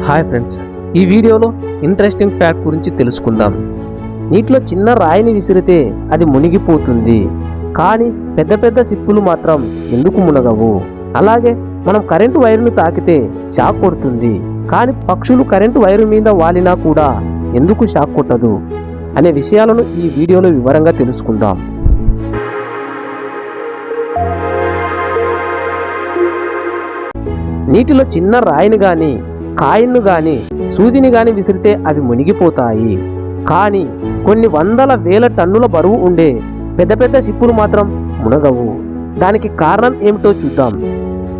Hi friends ఈ వీడియోలో interesting fact గురించి తెలుసుకుందాం. నీటిలో చిన్న రాయిని విసిరితే అది మునిగిపోతుంది. కానీ పెద్ద పెద్ద సిప్పులు మాత్రం ఎందుకు మునగవు? అలాగే మనం కరెంటు వైరును తాకితే షాక్ కొడుతుంది. కానీ పక్షులు కరెంటు వైరు మీద వాలినా కూడా ఎందుకు షాక్ కొట్టదు? అనే విషయాలను ఈ వీడియోలో వివరంగా తెలుసుకుందాం. నీటిలో చిన్న రాయిని కానీ కాయిన్ను గాని సూదిని గాని విసిరితే అవి మునిగిపోతాయి. కానీ కొన్ని వందల వేల టన్నుల బరువు ఉండే పెద్ద పెద్ద సిప్పులు మాత్రం మునగవు. దానికి కారణం ఏమిటో చూద్దాం.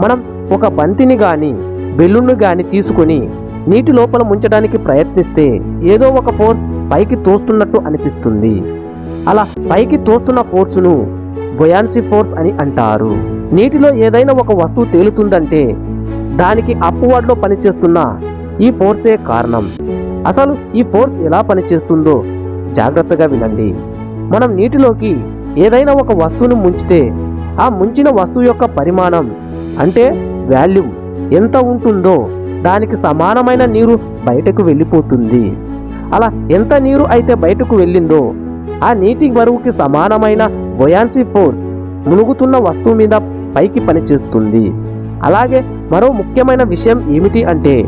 మనం ఒక బంతిని గాని బెలూన్ను గాని తీసుకొని నీటి లోపల ముంచడానికి ప్రయత్నిస్తే ఏదో ఒక ఫోర్స్ పైకి తోస్తున్నట్టు అనిపిస్తుంది. అలా పైకి తోస్తున్న ఫోర్సును బొయాన్సీ ఫోర్స్ అని అంటారు. నీటిలో ఏదైనా ఒక వస్తువు తేలుతుందంటే దానికి అప్వార్డ్లో పనిచేస్తున్న ఈ ఫోర్సే కారణం? అసలు ఈ ఫోర్స్ ఎలా పనిచేస్తుందో జాగ్రత్తగా వినండి. మనం నీటిలోకి ఏదైనా ఒక వస్తువును ముంచితే ఆ ముంచిన వస్తువు యొక్క పరిమాణం అంటే వాల్యూమ్ ఎంత ఉంటుందో దానికి సమానమైన నీరు బయటకు వెళ్ళిపోతుంది. అలా ఎంత నీరు అయితే బయటకు వెళ్ళిందో ఆ నీటి బరువుకి సమానమైన బొయాన్సీ ఫోర్స్ మునుగుతున్న వస్తువు మీద పైకి పనిచేస్తుంది. అలాగే మరో ముఖ్యమైన విషయం ఏమిటి అంటే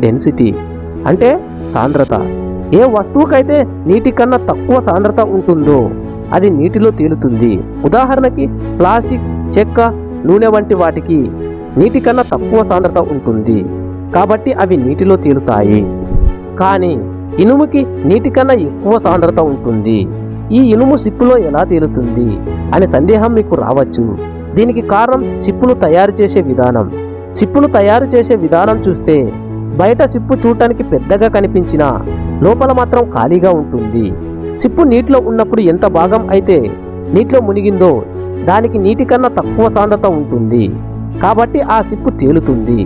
డెన్సిటీ అంటే సాంద్రత. ఏ వస్తువుకైతే నీటి కన్నా తక్కువ సాంద్రత ఉంటుందో అది నీటిలో తేలుతుంది. ఉదాహరణకి ప్లాస్టిక్ చెక్క నూనె వంటి వాటికి నీటి కన్నా తక్కువ సాంద్రత ఉంటుంది. కాబట్టి అవి నీటిలో తేలుతాయి. కానీ ఇనుముకి నీటి కన్నా ఎక్కువ సాంద్రత ఉంటుంది. ఈ ఇనుము సిప్పులో ఎలా తేలుతుంది? అనే సందేహం మీకు రావచ్చు. దీనికి కారణం సిప్పును తయారు చేసే విధానం. సిప్పును తయారు చేసే విధానం చూస్తే బయట సిప్పు చూడటానికి పెద్దగా కనిపించినా లోపల మాత్రం ఖాళీగా ఉంటుంది. సిప్పు నీటిలో ఉన్నప్పుడు ఎంత భాగం అయితే నీటిలో మునిగిందో దానికి నీటి కన్నా తక్కువ సాంద్రత ఉంటుంది. కాబట్టి ఆ సిప్పు తేలుతుంది.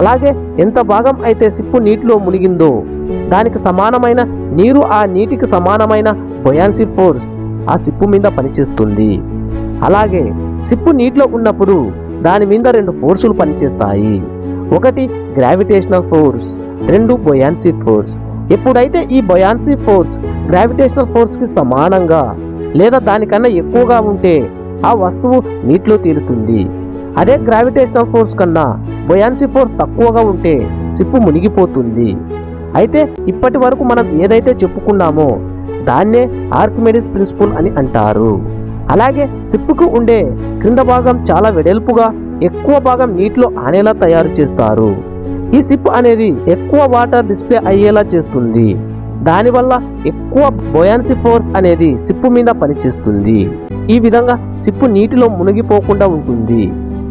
అలాగే ఎంత భాగం అయితే సిప్పు నీటిలో మునిగిందో దానికి సమానమైన నీరు ఆ నీటికి సమానమైన బొయాన్సీ ఫోర్స్ ఆ సిప్పు మీద పనిచేస్తుంది. అలాగే సిప్పు నీటిలో ఉన్నప్పుడు దాని మీద రెండు ఫోర్సులు పనిచేస్తాయి. ఒకటి గ్రావిటేషనల్ ఫోర్స్ రెండు బొయాన్సీ ఫోర్స్ ఎప్పుడైతే ఈ బొయాన్సీ ఫోర్స్ గ్రావిటేషనల్ ఫోర్స్కి సమానంగా లేదా దానికన్నా ఎక్కువగా ఉంటే ఆ వస్తువు నీటిలో తేలుతుంది. అదే గ్రావిటేషనల్ ఫోర్స్ కన్నా బొయాన్సీ ఫోర్స్ తక్కువగా ఉంటే చిప్పు మునిగిపోతుంది. అయితే ఇప్పటి వరకు మనం ఏదైతే చెప్పుకున్నామో దాన్నే ఆర్కిమెడిస్ ప్రిన్సిపల్ అని అంటారు. అలాగే సిప్పుకు ఉండే క్రింద భాగం చాలా వెడల్పుగా ఎక్కువ భాగం నీటిలో ఆనేలా తయారు చేస్తారు. ఈ సిప్ అనేది ఎక్కువ వాటర్ డిస్ప్లే అయ్యేలా చేస్తుంది. దానివల్ల ఎక్కువ బొయాన్సీ ఫోర్స్ అనేది సిప్పు మీద పనిచేస్తుంది. ఈ విధంగా సిప్పు నీటిలో మునిగిపోకుండా ఉంటుంది.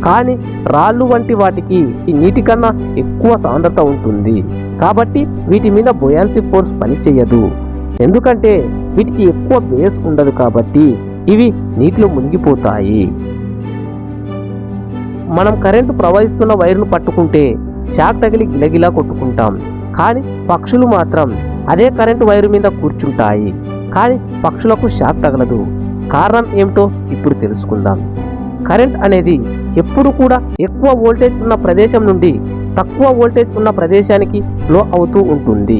కానీ రాళ్ళు వంటి వాటికి ఈ నీటి కన్నా ఎక్కువ సాంద్రత ఉంటుంది. కాబట్టి వీటి మీద బొయాన్సీ ఫోర్స్ పనిచేయదు. ఎందుకంటే వీటికి ఎక్కువ బేస్ ఉండదు కాబట్టి ఇవి నీటిలో మునిగిపోతాయి. మనం కరెంటు ప్రవహిస్తున్న వైర్ను పట్టుకుంటే షాక్ తగిలి గిలగిలా కొట్టుకుంటాం. కానీ పక్షులు మాత్రం అదే కరెంటు వైరు మీద కూర్చుంటాయి. కానీ పక్షులకు షాక్ తగలదు. కారణం ఏమిటో ఇప్పుడు తెలుసుకుందాం. కరెంట్ అనేది ఎప్పుడు కూడా ఎక్కువ వోల్టేజ్ ఉన్న ప్రదేశం నుండి తక్కువ వోల్టేజ్ ఉన్న ప్రదేశానికి ఫ్లో అవుతూ ఉంటుంది.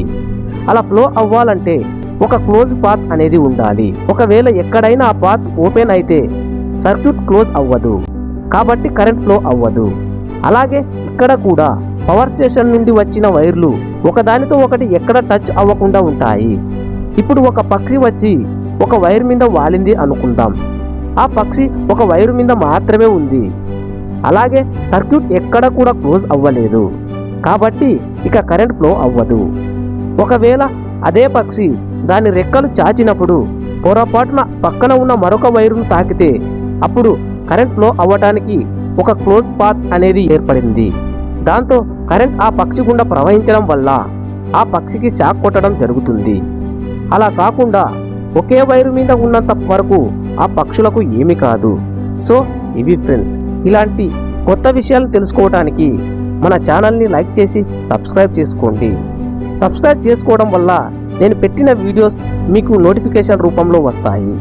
అలా ఫ్లో అవ్వాలంటే ఒక క్లోజ్ పాత్ అనేది ఉండాలి. ఒకవేళ ఎక్కడైనా ఆ పాత్ ఓపెన్ అయితే సర్క్యూట్ క్లోజ్ అవ్వదు. కాబట్టి కరెంట్ ఫ్లో అవ్వదు. అలాగే ఇక్కడ కూడా పవర్ స్టేషన్ నుండి వచ్చిన వైర్లు ఒకదానితో ఒకటి ఎక్కడ టచ్ అవ్వకుండా ఉంటాయి. ఇప్పుడు ఒక పక్షి వచ్చి ఒక వైర్ మీద వాలింది అనుకుందాం. ఆ పక్షి ఒక వైరు మీద మాత్రమే ఉంది. అలాగే సర్క్యూట్ ఎక్కడ కూడా క్లోజ్ అవ్వలేదు. కాబట్టి ఇక కరెంట్ ఫ్లో అవ్వదు. ఒకవేళ అదే పక్షి దాని రెక్కలు చాచినప్పుడు పొరపాటున పక్కన ఉన్న మరొక వైరును తాకితే అప్పుడు కరెంట్ ఫ్లో అవ్వటానికి ఒక క్లోజ్ పాత్ అనేది ఏర్పడింది. దాంతో కరెంట్ ఆ పక్షి గుండా ప్రవహించడం వల్ల ఆ పక్షికి షాక్ కొట్టడం జరుగుతుంది. అలా కాకుండా ఒకే వైరు మీద ఉన్నంత వరకు ఆ పక్షులకు ఏమీ కాదు. సో ఇవి ఫ్రెండ్స్ ఇలాంటి కొత్త విషయాలు తెలుసుకోవడానికి మన ఛానల్ని లైక్ చేసి సబ్స్క్రైబ్ చేసుకోండి. సబ్స్క్రైబ్ చేసుకోవడం వల్ల నేను పెట్టిన వీడియోస్ మీకు నోటిఫికేషన్ రూపంలో వస్తాయి.